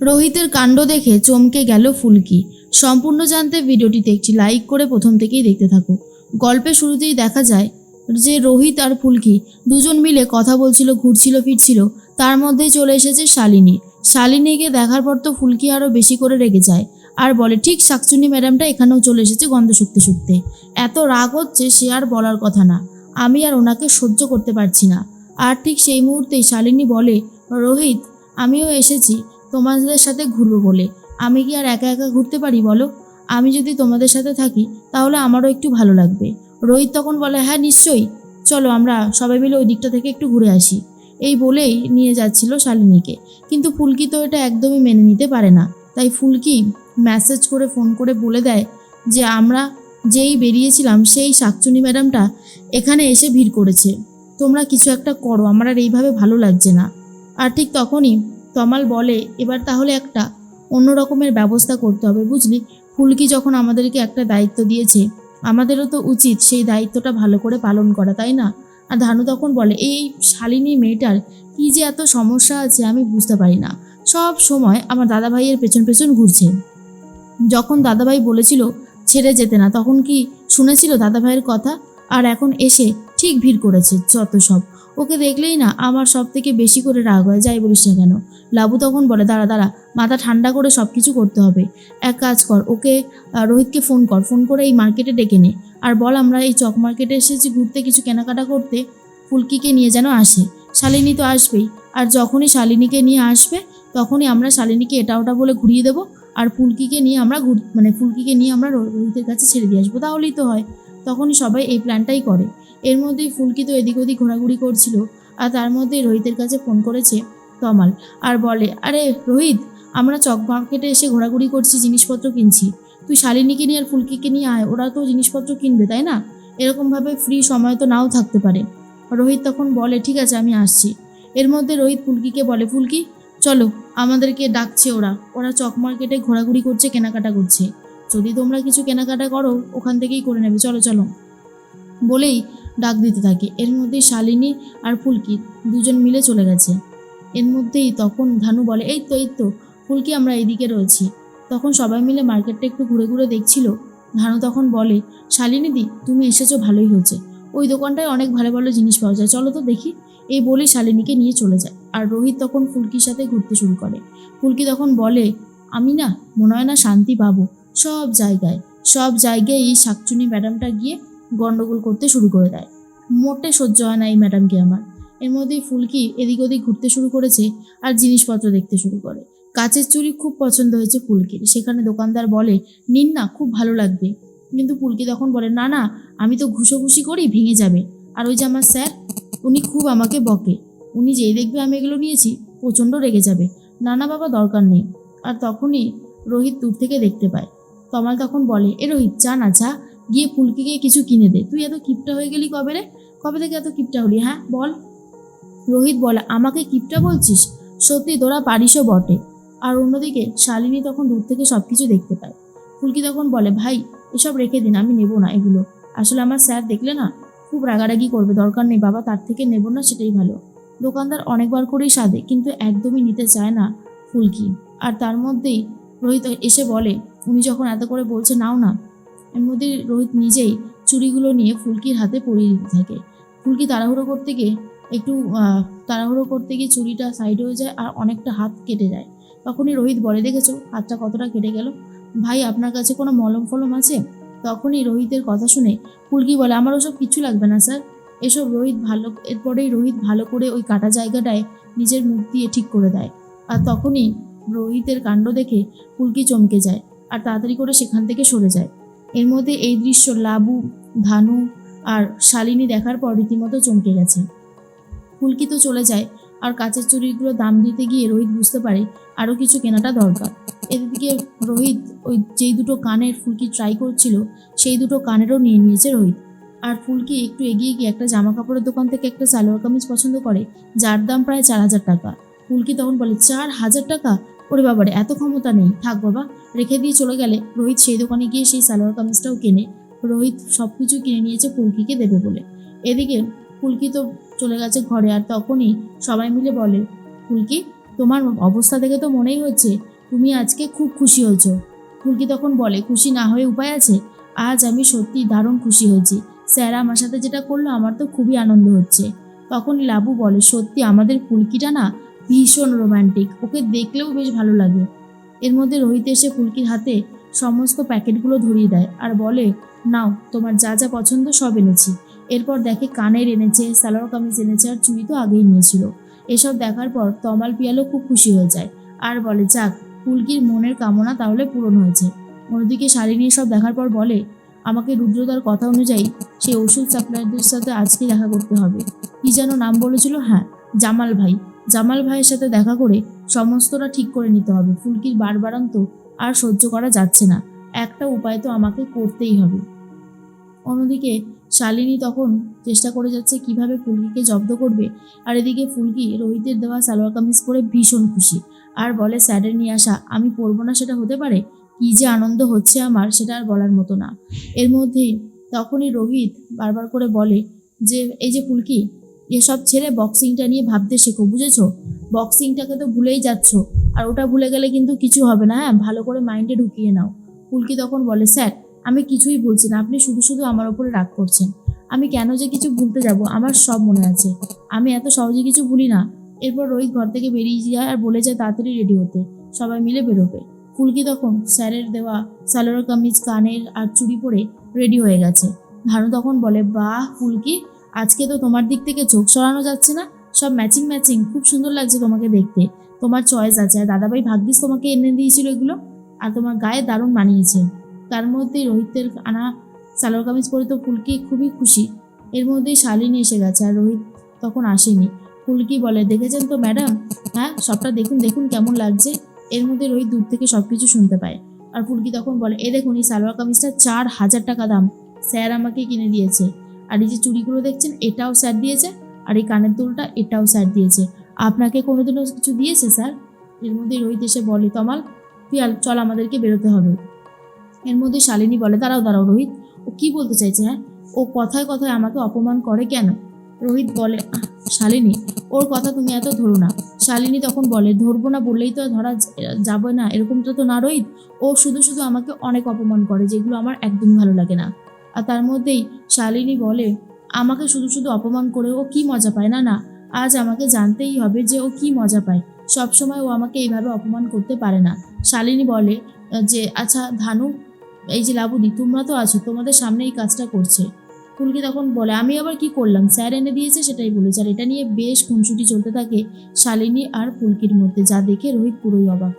রোহিতের কাণ্ড দেখে চমকে গেল ফুলকি। সম্পূর্ণ জানতে ভিডিওটিতে একটি লাইক করে প্রথম থেকেই দেখতে থাকো। গল্পের শুরুতেই দেখা যায় যে রোহিত আর ফুলকি দুজন মিলে কথা বলছিল, ঘুরছিল, ফিরছিল। তার মধ্যেই চলে এসেছে শালিনী। শালিনীকে দেখার পর তো ফুলকি আরও বেশি করে রেগে যায়। আর বলে, ঠিক শাকচুনি ম্যাডামটা এখানেও চলে এসেছে গন্ধ শুকতে শুকতে। এত রাগ হচ্ছে সে আর বলার কথা না। আমি আর ওনাকে সহ্য করতে পারছি না। আর ঠিক সেই মুহূর্তেই শালিনী বলে, রোহিত, আমিও এসেছি। তোমাদের সাথে ঘুরবো বলে। আমি কি আর একা একা ঘুরতে পারি বলো? আমি যদি তোমাদের সাথে থাকি, তাহলে আমারও একটু ভালো লাগবে। রোহিত তখন বলে হ্যাঁ নিশ্চয়ই। চলো আমরা সবাই মিলে ওই দিকটা থেকে একটু ঘুরে আসি। এই বলেই নিয়ে যাচ্ছিল শালিনীকে। কিন্তু ফুলকি তো এটা একদমই মেনে নিতে পারে না। তাই ফুলকি মেসেজ করে ফোন করে বলে দেয় যে, আমরা যেই বেরিয়েছিলাম, সেই শাকচুনি ম্যাডামটা এখানে এসে ভিড় করেছে। তোমরা কিছু একটা করো, আমার আর এইভাবে ভালো লাগছে না। আর ঠিক তখনই তমাল বলে, এবার তাহলে একটা অন্য রকমের ব্যবস্থা করতে হবে, বুঝলি? ফুলকি যখন আমাদেরকে একটা দায়িত্ব দিয়েছে, আমাদেরও তো উচিত সেই দায়িত্বটা ভালো করে পালন করা, তাই না? আর ধানু তখন বলে, এই শালিনী মেয়েটার কী যে এত সমস্যা আছে আমি বুঝতে পারি না। সব সময় আমার দাদা ভাইয়ের পেছন পেছন ঘুরছে। যখন দাদাভাই বলেছিল, ছেড়ে যেতে না, তখন কি শুনেছিল দাদা ভাইয়ের কথা? আর এখন এসে ঠিক ভিড় করেছে যত সব। ওকে দেখলেই না আমার সব থেকে বেশি করে রাগ হয়, যাই বলিস না কেন? লাবু তখন বলে, দাঁড়া দাঁড়া, মাথা ঠান্ডা করে সব কিছু করতে হবে। এক কাজ কর, ওকে রোহিতকে ফোন কর ফোন করে এই মার্কেটে ডেকে নে। আর বল আমরা এই চক মার্কেটে এসেছি ঘুরতে কিছু কেনাকাটা করতে, ফুলকিকে নিয়ে যেন আসে। শালিনী তো আসবেই, আর যখনই শালিনীকে নিয়ে আসবে, তখনই আমরা শালিনীকে এটা ওটা বলে ঘুরিয়ে দেবো, আর ফুলকিকে নিয়ে আমরা ঘুর মানে ফুলকিকে নিয়ে আমরা রোহিতের কাছে ছেড়ে দিয়ে আসব, তাহলেই তো হয়। তখনই সবাই এই প্ল্যানটাই করে। এর মধ্যেই ফুলকি তো এদিক ওদিক ঘোরাঘুরি করছিল, আর তার মধ্যেই রোহিতের কাছে ফোন করেছে, তমাল, আর বলে, আরে, রোহিত, আমরা চক মার্কেটে এসে ঘোরাঘুরি করছি, জিনিসপত্র কিনছি। তুই শালিনীকে নিয়ে আর ফুলকিকে নিয়ে আয়, ওরা তো জিনিসপত্র কিনবে, তাই না? এরকমভাবে ফ্রি সময় তো নাও থাকতে পারে। রোহিত তখন বলে, ঠিক আছে, আমি আসছি। এর মধ্যে রোহিত ফুলকিকে বলে, ফুলকি, চলো, আমাদেরকে ডাকছে ওরা। ওরা চক মার্কেটে ঘোরাঘুরি করছে, কেনাকাটা করছে। যদি তোমরা কিছু কেনাকাটা করো, ওখান থেকেই করে নেবে, চলো চলো। বলেই ডাক দিতে থাকে। এর মধ্যেই শালিনী আর ফুলকি দুজন মিলে চলে গেছে। এর মধ্যেই তখন ধানু বলে, এই তো এই তো, ফুলকি, আমরা এইদিকে রয়েছি। তখন সবাই মিলে মার্কেটটা একটু ঘুরে ঘুরে দেখছিল। ধানু তখন বলে শালিনীদি তুমি এসেছ, ভালোই হয়েছে। ওই দোকানটায় অনেক ভালো ভালো জিনিস পাওয়া যায়। চলো তো দেখি। এই বলে শালিনীকে নিয়ে চলে যায়। আর রোহিত তখন ফুলকির সাথে ঘুরতে শুরু করে। ফুলকি তখন বলে, আমি না, মনে হয় না শান্তি পাবো। সব জায়গায় সব জায়গায় এই শাকচুনি ম্যাডামটা গিয়ে গন্ডগোল করতে শুরু করে দেয়। মোটে সহ্য হয় না এই ম্যাডামকে আমার। এর মধ্যেই ফুলকি এদিক ওদিক ঘুরতে শুরু করেছে আর জিনিসপত্র দেখতে শুরু করে। কাচের চুড়ি খুব পছন্দ হয়েছে ফুলকির। সেখানে দোকানদার বলে, নিন না, খুব ভালো লাগবে। কিন্তু ফুলকি তখন বলে, না না, আমি তো ঘুষোঘুষি করি, ভেঙে যাবে। আর ওই যে আমার স্যার, উনি খুব আমাকে বকে। উনি যেই দেখবে আমি এগুলো নিয়েছি, প্রচণ্ড রেগে যাবে। না না বাবা দরকার নেই। আর তখনই রোহিত দূর থেকে দেখতে পায়। তমাল তখন বলে, এ রোহিত যা না যা গিয়ে ফুলকিকে কিছু কিনে দে। তুই এত কিপটা হয়ে গেলি কবে রে? কবে থেকে এত কিপটা হলি হ্যাঁ? বল। রোহিত বলে, আমাকে কিপটা বলছিস? সত্যি তোরা পারিসও বটে। আর অন্যদিকে শালিনী তখন দূর থেকে সব কিছু দেখতে পায়। ফুলকি তখন বলে, ভাই, এসব রেখে দিন, আমি নেব না এগুলো। আসলে আমার স্যার দেখলে না খুব রাগারাগি করবে, দরকার নেই বাবা, তার থেকে নেব না সেটাই ভালো। দোকানদার অনেকবার করেই সাধে, কিন্তু একদমই নিতে চায় না ফুলকি আর তার মধ্যেই রোহিত এসে বলে, উনি যখন এত করে বলছে, নাও না। এর মধ্যে রোহিত নিজেই চুড়িগুলো নিয়ে ফুলকির হাতে পরিয়ে দিতে থাকে। ফুলকি তাড়াহুড়ো করতে গিয়ে একটু তাড়াহুড়ো করতে গিয়ে চুড়িটা সাইড হয়ে যায় আর অনেকটা হাত কেটে যায়। তখনই রোহিত বলে, দেখেছ, হাতটা কতটা কেটে গেল? ভাই, আপনার কাছে কোনো মলম ফলম আছে? তখনই রোহিতের কথা শুনে ফুলকি বলে, আমার ওসব কিছু লাগবে না, স্যার। এসব রোহিত ভালো, এরপরেই রোহিত ভালো করে ওই কাটা জায়গাটায় নিজের মুখ দিয়ে ঠিক করে দেয়। আর তখনই রোহিতের কাণ্ড দেখে ফুলকি চমকে যায় আর তাড়াতাড়ি করে সেখান থেকে সরে যায়। এর মধ্যে এই দৃশ্য লাবু, ভানু আর শালিনী দেখার পর রীতিমতো চমকে গেছে। ফুলকি তো চলে যায়, আর কাঁচের চুরিগুলো দাম দিতে গিয়ে রোহিত বুঝতে পারে আরও কিছু কেনাটা দরকার। এদিকে রোহিত ওই যেই দুটো কানের ফুলকি ট্রাই করছিল, সেই দুটো কানেরও নিয়ে নিয়েছে রোহিত। আর ফুলকি একটু এগিয়ে গিয়ে একটা জামা কাপড়ের দোকান থেকে একটা সালোয়ার কামিজ পছন্দ করে, যার দাম প্রায় চার হাজার টাকা। ফুলকি তখন বলে, চার হাজার টাকা? ওরে বাবারে, এত ক্ষমতা নেই। থাক বাবা, রেখে দিয়ে চলে গেলে রোহিত সেই দোকানে গিয়ে সেই সালোয়ার কামিজটাও কেনে, রোহিত সব কিছু কিনে নিয়েছে ফুলকিকে দেবে বলে। এদিকে ফুলকি তো চলে গেছে ঘরে আর তখনই সবাই মিলে বলে ফুলকি তোমার অবস্থা দেখে তো মনেই হচ্ছে তুমি আজকে খুব খুশি হয়েছো। ফুলকি তখন বলে, খুশি না হয়ে উপায় আছে? আজ আমি সত্যি দারুণ খুশি হয়েছি। স্যার আমার সাথে যেটা করল আমার তো খুবই আনন্দ হচ্ছে। তখন লাবু বলে, সত্যি আমাদের ফুলকিটা না ভীষণ রোমান্টিক ওকে দেখলেও বেশ ভালো লাগে। এর মধ্যে রোহিত এসে ফুলকির হাতে সমস্ত প্যাকেটগুলো ধরিয়ে দেয় আর বলে, নাও, তোমার যা যা পছন্দ সব এনেছি। এরপর দেখে কানের এনেছে, সালোয়ার কামিজ এনেছে আর চুড়ি তো আগেই নিয়েছিল। এসব দেখার পর তমাল পিয়ালো খুব খুশি হয়ে যায় আর বলে, যাক, ফুলকির মনের কামনা তাহলে পূরণ হয়েছে। অন্যদিকে শালিনী সব দেখার পর বলে, আমাকে রুদ্রতার কথা অনুযায়ী সেই ওষুধ সাপ্লায়ারদের সাথে আজকে দেখা করতে হবে। কি যেন নাম বলেছিল হ্যাঁ জামাল ভাই। জামাল ভাইয়ের সাথে দেখা করে সমস্তটা ঠিক করে নিতে হবে। ফুলকির বারবারান্ত আর সহ্য করা যাচ্ছে না। একটা উপায় তো আমাকে করতেই হবে। অন্যদিকে শালিনী তখন চেষ্টা করে যাচ্ছে কীভাবে ফুলকিকে জব্দ করবে। আর এদিকে ফুলকি রোহিতের দেওয়া সালোয়ার কামিজ পরে ভীষণ খুশি। আর বলে, স্যারের নিয়ে আসা, আমি পরবো না, সেটা হতে পারে? কী যে আনন্দ হচ্ছে আমার, সেটা আর বলার মতো না। এর মধ্যেই তখনই রোহিত বারবার করে বলে যে, এই যে ফুলকি এসব ছেড়ে বক্সিংটা নিয়ে ভাবতে শেখো, বুঝেছ? বক্সিংটাকে তো ভুলেই যাচ্ছ, আর ওটা ভুলে গেলে কিন্তু কিছু হবে না হ্যাঁ? ভালো করে মাইন্ডে ঢুকিয়ে নাও। ফুলকি তখন বলে, স্যার, আমি কিছুই বলছি না, আপনি শুধু শুধু আমার ওপরে রাগ করছেন। আমি কেন যে কিছু ভুলতে যাব, আমার সব মনে আছে। আমি এত সহজে কিছু ভুলি না। এরপর রোহিত ঘর থেকে বেরিয়ে যায় আর বলে যায়, তাড়াতাড়ি রেডি হতে। সবাই মিলে বেরোবে। ফুলকি তখন স্যারের দেওয়া সালোয়ার কামিজ কানের আর চুড়ি পরে রেডি হয়ে গেছে। ধানু তখন বলে, বাহ, ফুলকি আজকে তো তোমার দিক থেকে চোখ সরানো যাচ্ছে না। সব ম্যাচিং ম্যাচিং খুব সুন্দর লাগছে তোমাকে দেখতে। তোমার চয়েস আছে। আর দাদাভাই ভাগ্যিস তোমাকে এনে দিয়েছিল এগুলো। আর তোমার গায়ে দারুণ মানিয়েছে। তার মধ্যেই রোহিতের আনা সালোয়ার কামিজ পরে তো ফুলকি খুবই খুশি। এর মধ্যেই শালিনী এসে গেছে। আর রোহিত তখন আসেনি। ফুলকি বলে, দেখেছেন তো ম্যাডাম হ্যাঁ সবটা দেখুন দেখুন কেমন লাগছে। এর মধ্যে রোহিত দূর থেকে সব কিছু শুনতে পায়। আর ফুলকি তখন বলে, এ দেখুন, এই সালোয়ার কামিজটা চার হাজার টাকা দাম। স্যার আমাকে কিনে দিয়েছে। আর এই যে চুড়িগুলো দেখছেন, এটাও স্যার দিয়েছে। আর এই কানের দুলটা, এটাও স্যার দিয়েছে। আপনাকে কোনোদিনও কিছু দিয়েছে স্যার? এর মধ্যে রোহিত এসে বলে, তমাল পিয়াল চল আমাদেরকে বেরোতে হবে। এর মধ্যে শালিনী বলে, দাঁড়াও দাঁড়াও রোহিত, ও কি বলতে চাইছে হ্যাঁ? ও কথায় কথায় আমাকে অপমান করে কেন? রোহিত বলে শালিনী, ওর কথা তুমি এত ধরো না। শালিনী তখন বলে, ধরবো না বললেই তো ধরা যাবে না। এরকমটা তো না রোহিত। ও শুধু শুধু আমাকে অনেক অপমান করে, যেগুলো আমার একদম ভালো লাগে না। আর তার মধ্যেই শালিনী বলে, আমাকে শুধু শুধু অপমান করে ও কি মজা পায়, না না, আজ আমাকে জানতেই হবে যে ও কি মজা পায়। সব সময় ও আমাকে এইভাবে অপমান করতে পারে না। শালিনী বলে, যে আচ্ছা ধানু, এই যে লাবুদি, তোমরা তো আছো, তোমাদের সামনে এই কাজটা করছে। ফুলকি তখন বলে, আমি আবার কি করলাম? স্যার এনে দিয়েছে সেটাই বলেছে, আর এটা নিয়ে বেশ খুনসুটি চলতে থাকে শালিনী আর ফুলকির মধ্যে, যা দেখে রোহিত পুরোই অবাক।